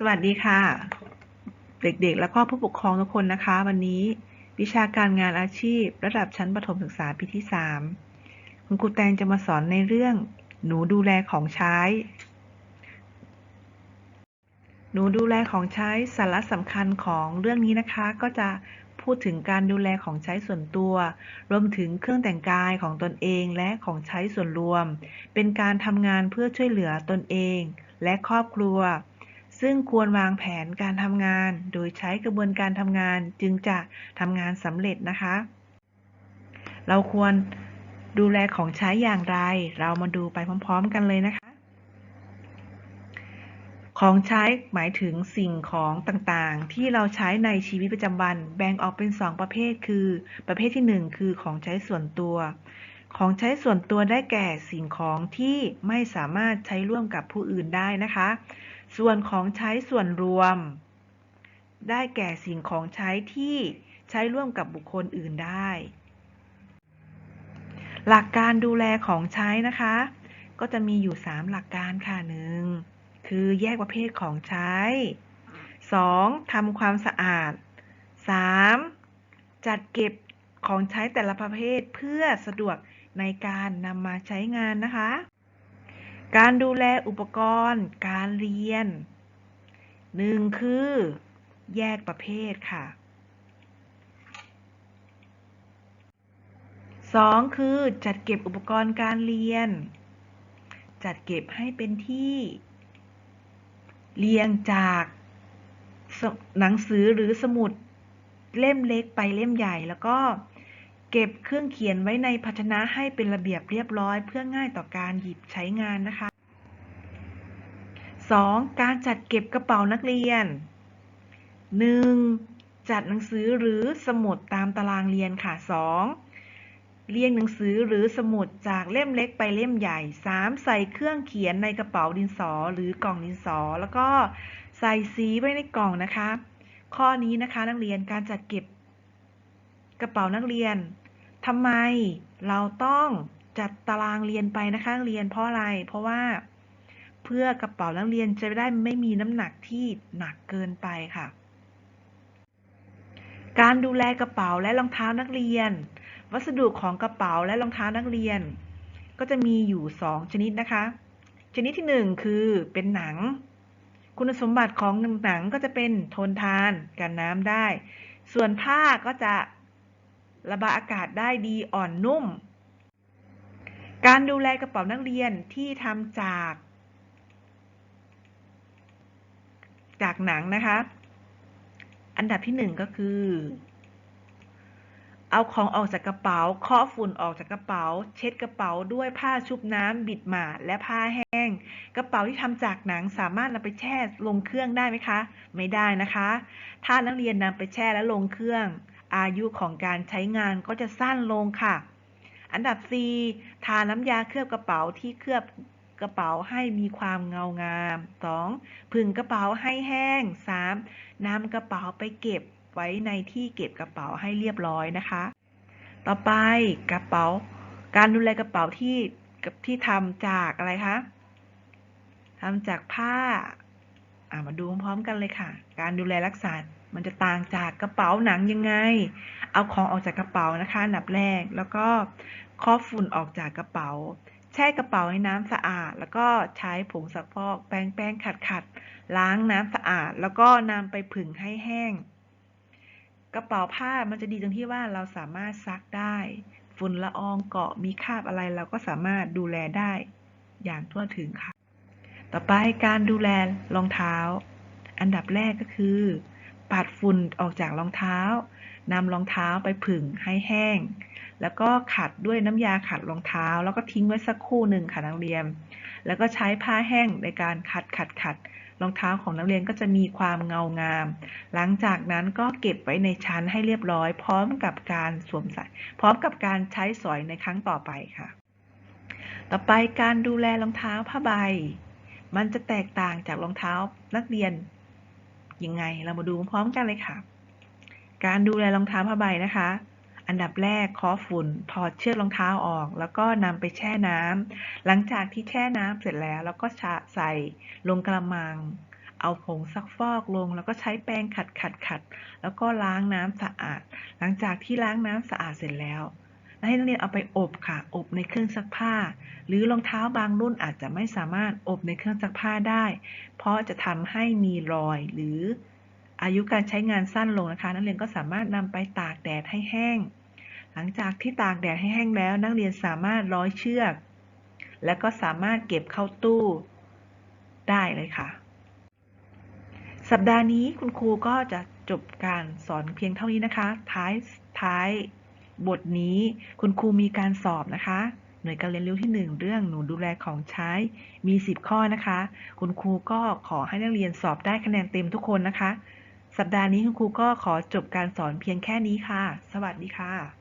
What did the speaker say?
สวัสดีค่ะ เด็กๆ และก็ผู้ปกครองทุกคนนะคะ วันนี้วิชาการงานอาชีพ ระดับชั้นประถมศึกษาปีที่ 3 คุณครูแตงจะมาสอนในเรื่อง หนูดูแลของใช้ หนูดูแลของใช้สาระสำคัญของเรื่องนี้นะคะ ก็จะพูดถึงการดูแลของใช้ส่วนตัว รวมถึงเครื่องแต่งกายของตนเองและของใช้ส่วนรวม เป็นการทำงานเพื่อช่วยเหลือตนเอง และครอบครัว ซึ่งควรวางแผนการทำงาน โดยใช้กระบวนการทำงานจึงจะทำงานสำเร็จนะคะ เราควรดูแลของใช้อย่างไร เรามาดูไปพร้อม ๆ กันเลยนะคะ ของใช้หมายถึงสิ่งของต่างๆ ที่เราใช้ในชีวิตประจำวัน แบ่งออกเป็น 2 ประเภท คือ ประเภทที่ 1 คือของใช้ส่วนตัวของใช้ส่วนตัวได้แก่สิ่งของที่ไม่สามารถใช้ร่วมกับผู้อื่นได้นะคะ ส่วนของใช้ส่วนรวม ได้แก่สิ่งของใช้ที่ใช้ร่วมกับบุคคลอื่นได้ หลักการดูแลของใช้นะคะ ก็จะมีอยู่ 3 หลักการค่ะหนึ่งคือแยกประเภทของใช้ 2. ทำความสะอาด 3. จัดเก็บของใช้แต่ละประเภทเพื่อสะดวกในการนำมาใช้งานนะคะ การดูแลอุปกรณ์ การเรียน 1. คือ แยกประเภทค่ะ 2. คือจัดเก็บอุปกรณ์การเรียน จัดเก็บให้เป็นที่ เรียงจากหนังสือหรือสมุดเล่มเล็กไปเล่มใหญ่แล้วก็ เก็บเครื่องเขียนไว้ในภาชนะให้เป็นระเบียบเรียบร้อย เพื่อง่ายต่อการหยิบใช้งานนะคะ 2. การจัดเก็บกระเป๋านักเรียน 1. จัดหนังสือหรือสมุดตามตารางเรียนค่ะ 2. เรียงหนังสือหรือสมุดจากเล่มเล็กไปเล่มใหญ่ 3. ใส่เครื่องเขียนในกระเป๋าดินสอหรือกล่องดินสอ แล้วก็ใส่สีไว้ในกล่องนะคะ ข้อนี้นะคะนักเรียนการจัดเก็บกระเป๋านักเรียน ทำไมเราต้องจัดตารางเรียนไปนะคะเรียนเพราะอะไร เพราะว่าเพื่อกระเป๋านักเรียนจะได้ไม่มีน้ำหนักที่หนักเกินไปค่ะ การดูแลกระเป๋าและรองเท้านักเรียน วัสดุของกระเป๋าและรองเท้านักเรียน ก็จะมีอยู่ 2 ชนิดนะคะ ชนิดที่ 1 คือเป็นหนัง คุณสมบัติของหนังก็จะเป็นทนทานกันน้ำได้ ส่วนผ้าก็จะ ระบายอากาศได้ดีอ่อนนุ่ม การดูแลกระเป๋านักเรียนที่ทำจาก จากหนังนะคะ อันดับที่หนึ่งก็คือ เอาของออกจากกระเป๋าเคาะฝุ่นออกจากกระเป๋า เช็ดกระเป๋าด้วยผ้าชุบน้ำบิดหมาดและผ้าแห้ง กระเป๋าที่ทำจากหนังสามารถนำไปแช่ลงเครื่องได้ไหมคะ ไม่ได้นะคะ ถ้านักเรียนนำไปแช่และลงเครื่อง อายุของการใช้งานก็จะสั้นลงค่ะ อันดับ 4 ทาน้ำยาเคลือบกระเป๋าที่เคลือบกระเป๋าให้มีความเงางาม 2. ผึ่งกระเป๋าให้แห้ง 3. นำกระเป๋าไปเก็บไว้ในที่เก็บกระเป๋าให้เรียบร้อยนะคะ ต่อไปกระเป๋า การดูแลกระเป๋าที่กับที่ทำจากอะไรคะทำจากผ้าอ่ามาดูพร้อมกันเลยค่ะ การดูแลรักษา มันจะต่างจากกระเป๋าหนังยังไง เอาของออกจากกระเป๋านะคะอันดับแรก แล้วก็เคาะฝุ่นออกจากกระเป๋า แช่กระเป๋าให้น้ำสะอาด แล้วก็ใช้ผงซักฟอก แป้งแป้งขัดขัดล้างน้ำสะอาด แล้วก็นำไปผึ่งให้แห้ง กระเป๋าผ้ามันจะดีตรงที่ว่าเราสามารถซักได้ ฝุ่นละอองเกาะมีคราบอะไรเราก็สามารถดูแลได้อย่างทั่วถึงค่ะ ต่อไปการดูแลรองเท้า อันดับแรกก็คือ ปัดฝุ่นออกจากรองเท้านำรองเท้าไปผึ่งให้แห้ง แล้วก็ขัดด้วยน้ำยาขัดรองเท้า แล้วก็ทิ้งไว้สักครู่หนึ่งค่ะนักเรียน แล้วก็ใช้ผ้าแห้งในการขัดขัดขัดรองเท้าของนักเรียนก็จะมีความเงางาม หลังจากนั้นก็เก็บไว้ในชั้นให้เรียบร้อย พร้อมกับการสวมใส่ พร้อมกับการใช้สอยในครั้งต่อไปค่ะ ต่อไปการดูแลรองเท้าผ้าใบ มันจะแตกต่างจากรองเท้านักเรียน ยังไงเรามาดูพร้อมกันเลยค่ะ การดูแลรองเท้าผ้าใบนะคะ อันดับแรกเคาะฝุ่น ถอดเชือกรองเท้าออก แล้วก็นำไปแช่น้ำหลังจากที่แช่น้ำเสร็จแล้วแล้วก็ใส่ลงกระมัง เอาผงซักฟอกลง แล้วก็ใช้แปรงขัดขัดขัดแล้วก็ล้างน้ำสะอาด หลังจากที่ล้างน้ำสะอาดเสร็จแล้ว และให้นักเรียนเอาไปอบค่ะ อบในเครื่องซักผ้า หรือรองเท้าบางรุ่นอาจจะไม่สามารถอบในเครื่องซักผ้าได้ เพราะจะทำให้มีรอยหรืออายุการใช้งานสั้นลงนะคะ นักเรียนก็สามารถนำไปตากแดดให้แห้ง หลังจากที่ตากแดดให้แห้งแล้ว นักเรียนสามารถร้อยเชือก และก็สามารถเก็บเข้าตู้ได้เลยค่ะ สัปดาห์นี้คุณครูก็จะจบการสอนเพียงเท่านี้นะคะ ท้ายท้าย บทนี้คุณครูมีการสอบนะคะ หน่วยการเรียนรู้ที่ 1 เรื่องหนูดูแลของใช้มี 10 ข้อนะคะ คุณครูก็ขอให้นักเรียนสอบได้คะแนนเต็มทุกคนนะคะ สัปดาห์นี้คุณครูก็ขอจบการสอนเพียงแค่นี้ค่ะ สวัสดีค่ะ